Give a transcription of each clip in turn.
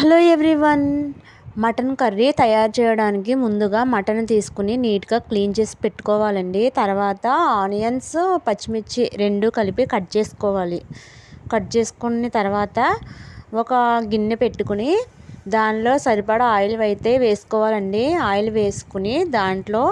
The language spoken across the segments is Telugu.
Hello everyone. మటన్ కర్రీ తయారు చేయడానికి ముందుగా మటన్ తీసుకుని నీట్గా క్లీన్ చేసి పెట్టుకోవాలండి. తర్వాత ఆనియన్స్ పచ్చిమిర్చి రెండు కలిపి కట్ చేసుకోవాలి. కట్ చేసుకున్న తర్వాత ఒక గిన్నె పెట్టుకుని దానిలో సరిపడా ఆయిల్ అయితే వేసుకోవాలండి. ఆయిల్ వేసుకుని దాంట్లో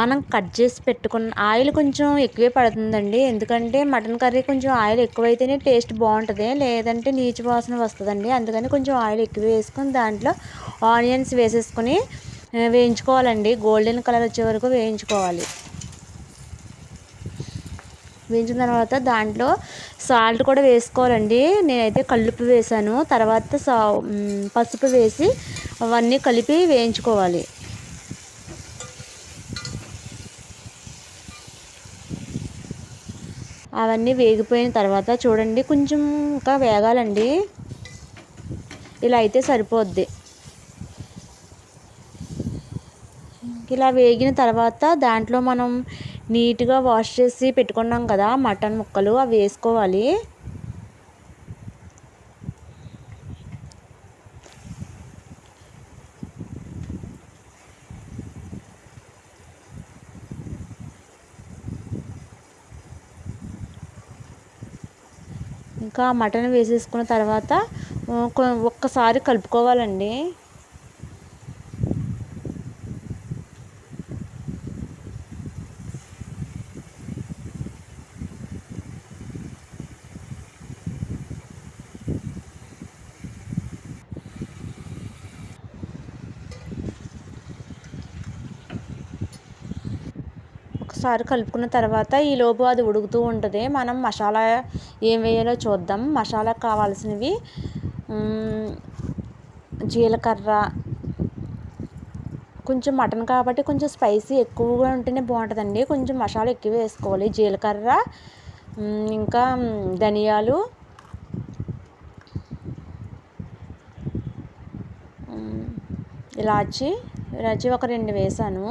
మనం కట్ చేసి పెట్టుకున్న ఆయిల్ కొంచెం ఎక్కువే పడుతుందండి. ఎందుకంటే మటన్ కర్రీ కొంచెం ఆయిల్ ఎక్కువైతేనే టేస్ట్ బాగుంటుంది. లేదంటే నీచు వాసన వస్తుందండి. అందుకని కొంచెం ఆయిల్ ఎక్కువ వేసుకొని దాంట్లో ఆనియన్స్ వేసేసుకొని వేయించుకోవాలండి. గోల్డెన్ కలర్ వచ్చే వరకు వేయించుకోవాలి. వేయించిన తర్వాత దాంట్లో సాల్ట్ కూడా వేసుకోవాలండి. నేనైతే కల్లుపు వేసాను తర్వాత సా పసుపు వేసి అవన్నీ కలిపి వేయించుకోవాలి. అవన్నీ వేగిపోయిన తర్వాత చూడండి కొంచెం ఇంకా వేగాలండి. ఇలా అయితే సరిపోద్ది. ఇలా వేగిన తర్వాత దాంట్లో మనం నీట్గా వాష్ చేసి పెట్టుకున్నాం కదా మటన్ ముక్కలు అవి వేసుకోవాలి. ఇంకా మటన్ వేసేసుకున్న తర్వాత ఒక్కసారి కలుపుకోవాలండి. ఒకసారి కలుపుకున్న తర్వాత ఈ లోపు అది ఉడుకుతూ ఉంటుంది. మనం మసాలా ఏం వేయాలో చూద్దాం. మసాలా కావాల్సినవి జీలకర్ర కొంచెం మటన్ కాబట్టి కొంచెం స్పైసీ ఎక్కువగా ఉంటేనే బాగుంటుందండి. కొంచెం మసాలా ఎక్కువ వేసుకోవాలి. జీలకర్ర ఇంకా ధనియాలు ఇలాచి ఇలాచి ఒక రెండు వేసాను.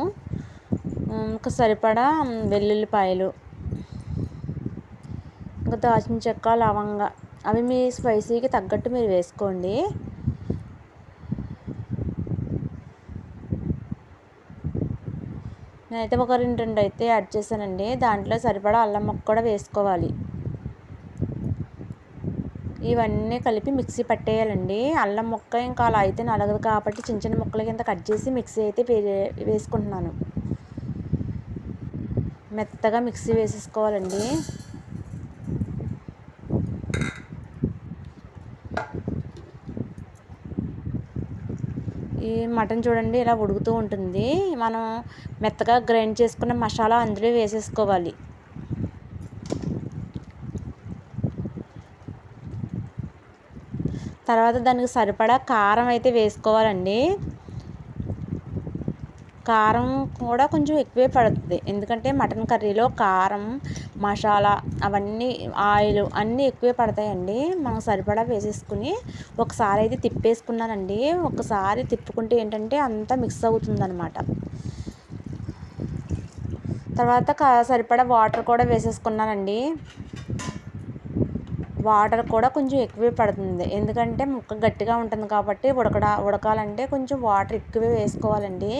ఇంకా సరిపడా వెల్లుల్లిపాయలు ఇంకా దాల్చిన చెక్క లవంగ. అవి మీ స్పైసీకి తగ్గట్టు మీరు వేసుకోండి. నేనైతే ఒక రెండు రెండు అయితే యాడ్ చేశానండి. దాంట్లో సరిపడా అల్లం ముక్క కూడా వేసుకోవాలి. ఇవన్నీ కలిపి మిక్సీ పట్టేయాలండి. అల్లం ముక్క ఇంకా అలా అయితే నలగదు కాబట్టి చిన్న చిన్న ముక్కల కింద కట్ చేసి మిక్సీ అయితే వేసుకుంటున్నాను. మెత్తగా మిక్సీ వేసేసుకోవాలండి. ఈ మటన్ చూడండి ఇలా ఉడుకుతూ ఉంటుంది. మనం మెత్తగా గ్రైండ్ చేసుకున్న మసాలా అందులో వేసేసుకోవాలి. తర్వాత దానికి సరిపడా కారం అయితే వేసుకోవాలండి. కారం కూడా కొంచెం ఎక్కువే పడుతుంది. ఎందుకంటే మటన్ కర్రీలో కారం మసాలా అవన్నీ ఆయిల్ అన్నీ ఎక్కువే పడతాయండి. మనం సరిపడా వేసేసుకుని ఒకసారి అయితే తిప్పేసుకున్నానండి. ఒకసారి తిప్పుకుంటే ఏంటంటే అంతా మిక్స్ అవుతుందన్నమాట. తర్వాత సరిపడా వాటర్ కూడా వేసేసుకున్నానండి. వాటర్ కూడా కొంచెం ఎక్కువే పడుతుంది. ఎందుకంటే ముక్క గట్టిగా ఉంటుంది కాబట్టి ఉడకడా ఉడకాలంటే కొంచెం వాటర్ ఎక్కువే వేసుకోవాలండి.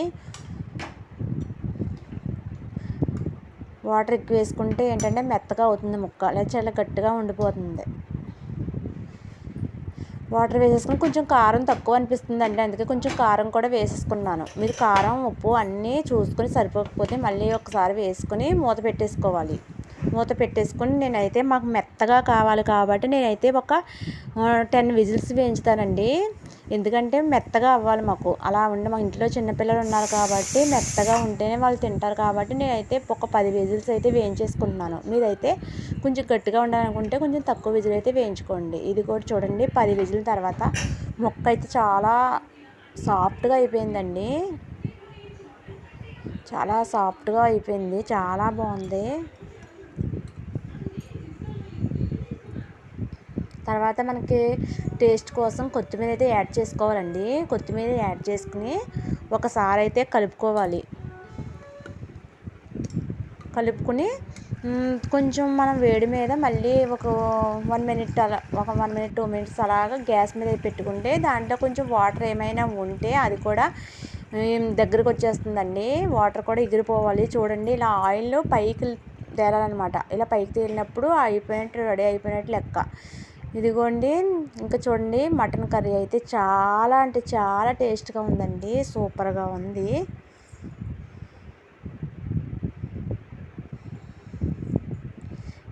వాటర్ ఎక్కువ వేసుకుంటే ఏంటంటే మెత్తగా అవుతుంది ముక్క లేదా చాలా గట్టిగా ఉండిపోతుంది. వాటర్ వేసేసుకుని కొంచెం కారం తక్కువ అనిపిస్తుంది అండి అందుకే కొంచెం కారం కూడా వేసేసుకున్నాను. మీరు కారం ఉప్పు అన్నీ చూసుకొని సరిపోకపోతే మళ్ళీ ఒకసారి వేసుకొని మూత పెట్టేసుకోవాలి. మూత పెట్టేసుకొని నేనైతే మాకు మెత్తగా కావాలి కాబట్టి నేనైతే ఒక టెన్ విజిల్స్ వేయించుతానండి. ఎందుకంటే మెత్తగా అవ్వాలి మాకు. అలా ఉండి మా ఇంట్లో చిన్నపిల్లలు ఉన్నారు కాబట్టి మెత్తగా ఉంటేనే వాళ్ళు తింటారు కాబట్టి నేనైతే ఒక పది విజిల్స్ అయితే వేయించేసుకుంటున్నాను. మీరైతే కొంచెం గట్టిగా ఉండాలనుకుంటే కొంచెం తక్కువ విజిల్ అయితే వేయించుకోండి. ఇది కూడా చూడండి పది విజిల్ తర్వాత మొక్క అయితే చాలా సాఫ్ట్గా అయిపోయిందండి. చాలా సాఫ్ట్గా అయిపోయింది చాలా బాగుంది. తర్వాత మనకి టేస్ట్ కోసం కొత్తిమీర అయితే యాడ్ చేసుకోవాలండి. కొత్తిమీర యాడ్ చేసుకుని ఒకసారి అయితే కలుపుకోవాలి. కలుపుకుని కొంచెం మనం వేడి మీద మళ్ళీ ఒక వన్ మినిట్ అలా ఒక వన్ మినిట్ టూ మినిట్స్ అలాగా గ్యాస్ మీద పెట్టుకుంటే దాంట్లో కొంచెం వాటర్ ఏమైనా ఉంటే అది కూడా దగ్గరకు వచ్చేస్తుందండి. వాటర్ కూడా ఎగిరిపోవాలి. చూడండి ఇలా ఆయిల్ పైకి తేలాలన్నమాట. ఇలా పైకి తేలినప్పుడు అయిపోయినట్టు రెడీ అయిపోయినట్టు లెక్క. ఇదిగోండి ఇంకా చూడండి మటన్ కర్రీ అయితే చాలా అంటే చాలా టేస్ట్గా ఉందండి. సూపర్గా ఉంది.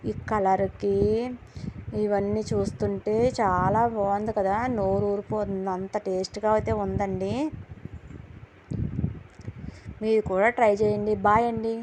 ఈ కలర్కి ఇవన్నీ చూస్తుంటే చాలా బాగుంది కదా. నోరు ఊరిపోతుంది. అంత టేస్ట్గా అయితే ఉందండి. మీరు కూడా ట్రై చేయండి. బాయ్ అండి.